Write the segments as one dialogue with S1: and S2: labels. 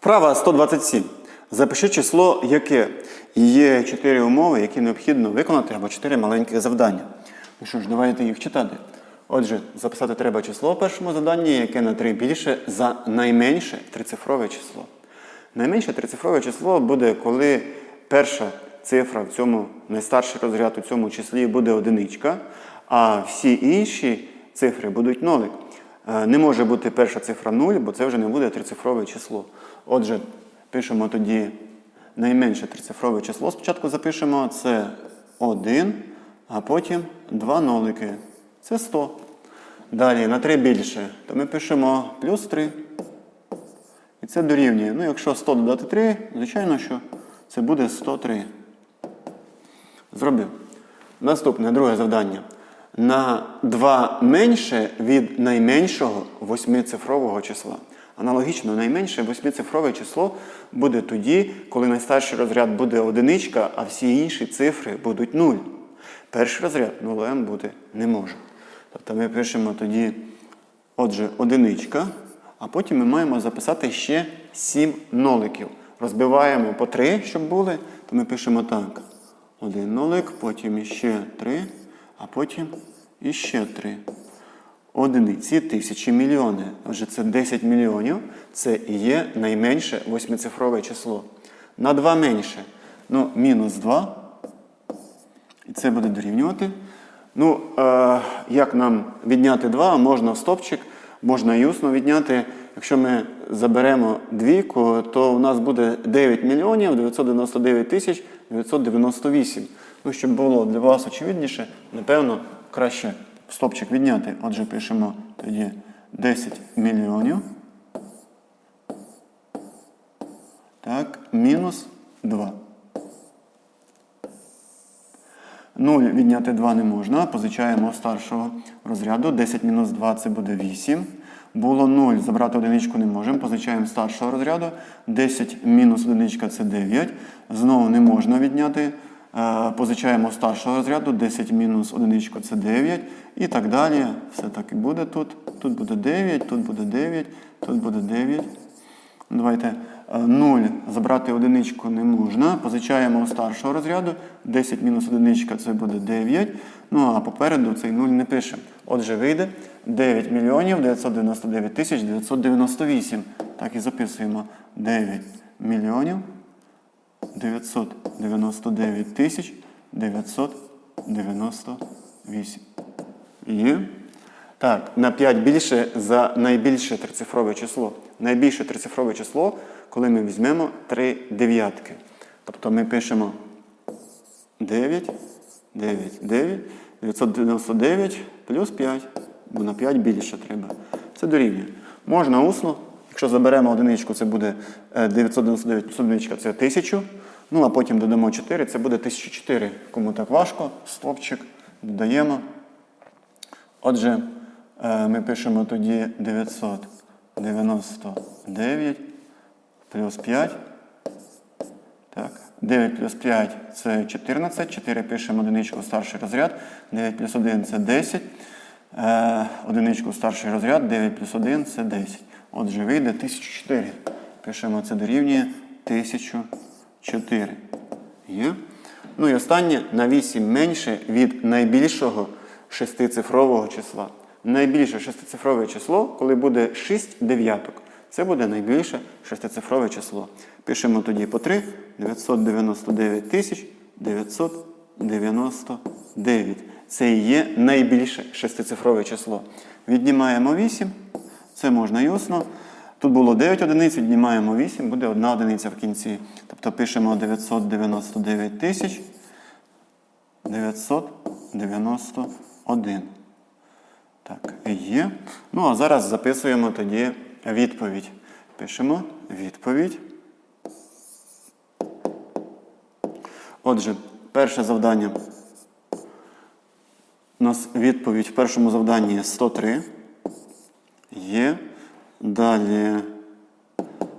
S1: Вправа 127. Запиши число, яке є 4 умови, які необхідно виконати, або 4 маленьких завдання. Ну що ж, давайте їх читати. Отже, записати треба число в першому завданні, яке на 3 більше за найменше трицифрове число. Найменше трицифрове число буде, коли перша цифра в цьому найстарший розряд у цьому числі буде одиничка, а всі інші цифри будуть нолик. Е, Не може бути перша цифра 0, бо це вже не буде трицифрове число. Отже, пишемо тоді найменше трицифрове число. Спочатку запишемо це 1, а потім 2 нолики. Це 100. Далі на 3 більше, то ми пишемо плюс 3. І це дорівнює. Ну, якщо 100 додати 3, звичайно, що це буде 103. Зробив. Наступне друге завдання. На 2 менше від найменшого восьмицифрового числа. Аналогічно, найменше восьмицифрове число буде тоді, коли найстарший розряд буде одиничка, а всі інші цифри будуть 0. Перший розряд нулем бути не може. Тобто ми пишемо тоді, отже, одиничка, а потім ми маємо записати ще 7 ноликів. Розбиваємо по 3, щоб були, то ми пишемо так. Один нолик, потім іще 3, а потім іще 3. Одиниці, тисячі, мільйони. Отже, це 10 мільйонів. Це і є найменше восьмицифрове число. На 2 менше. Ну, мінус 2. І це буде дорівнювати. Ну, е, як нам відняти 2? Можна в стопчик, можна і усно відняти. Якщо ми заберемо двійку, то у нас буде 9 мільйонів 999 тисяч 998. Ну, щоб було для вас очевидніше, напевно, краще стопчик відняти. Отже, пишемо тоді 10 мільйонів. Так, мінус 2. 0 відняти 2 не можна. Позичаємо старшого розряду. 10 мінус 2 це буде 8. Було 0, забрати одиничку не можемо. Позичаємо старшого розряду. 10 мінус одиничка це 9. Знову не можна відняти. Е, Позичаємо старшого розряду. 10 мінус одиничка це 9. І так далі. Все так і буде тут. Тут буде 9, тут буде 9, тут буде 9. Давайте 0 забрати одиничку не можна. Позичаємо старшого розряду. 10 мінус одиничка це буде 9. Ну а попереду цей 0 не пишемо. Отже, вийде 9 мільйонів 999 тисяч 998. Так і записуємо 9 мільйонів 999 тисяч 998. Є. Так, на 5 більше за найбільше трицифрове число. Найбільше трицифрове число, коли ми візьмемо 3 дев'ятки. Тобто ми пишемо 9, 9, 9, 999 плюс 5. Бо на 5 більше треба. Це дорівнює. Можна усно. Якщо заберемо одиничку, це буде е, 999 плюс одиничка це 1000. Ну, а потім додамо 4, це буде 1004. Кому так важко, стопчик додаємо. Отже, е, ми пишемо тоді 999 плюс 5. Так, 9 плюс 5 це 14. 4 пишемо одиничку старший розряд. 9 плюс 1 це 10. Е, одиничку старший розряд, 9 плюс 1 це 10. Отже, вийде 1004. Пишемо це дорівнює 1004. Є. Ну і останнє на 8 менше від найбільшого шестицифрового числа. Найбільше шестицифрове число, коли буде 6 дев'яток. Це буде найбільше шестицифрове число. Пишемо тоді по 3 999 тисяч 999. Це і є найбільше шестицифрове число. Віднімаємо 8. Це можна і усно. Тут було 9 одиниць, віднімаємо 8, буде одна одиниця в кінці. Тобто пишемо 999 тисяч 991. Так, є. Ну, а зараз записуємо тоді відповідь. Пишемо відповідь. Отже, перше завдання. У нас відповідь в першому завданні 103. Далі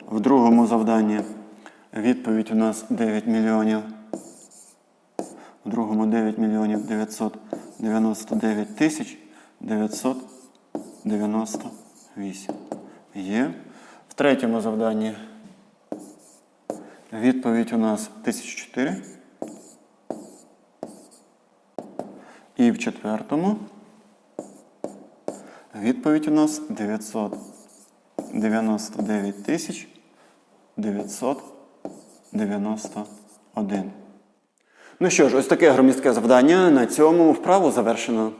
S1: в другому завданні відповідь у нас 9 мільйонів. В другому 9 мільйонів 999 тисяч 998. Є. В третьому завданні Відповідь у нас 1004. І в четвертому відповідь у нас 999 тисяч 991. Ну що ж, ось таке громістке завдання. На цьому вправу завершено.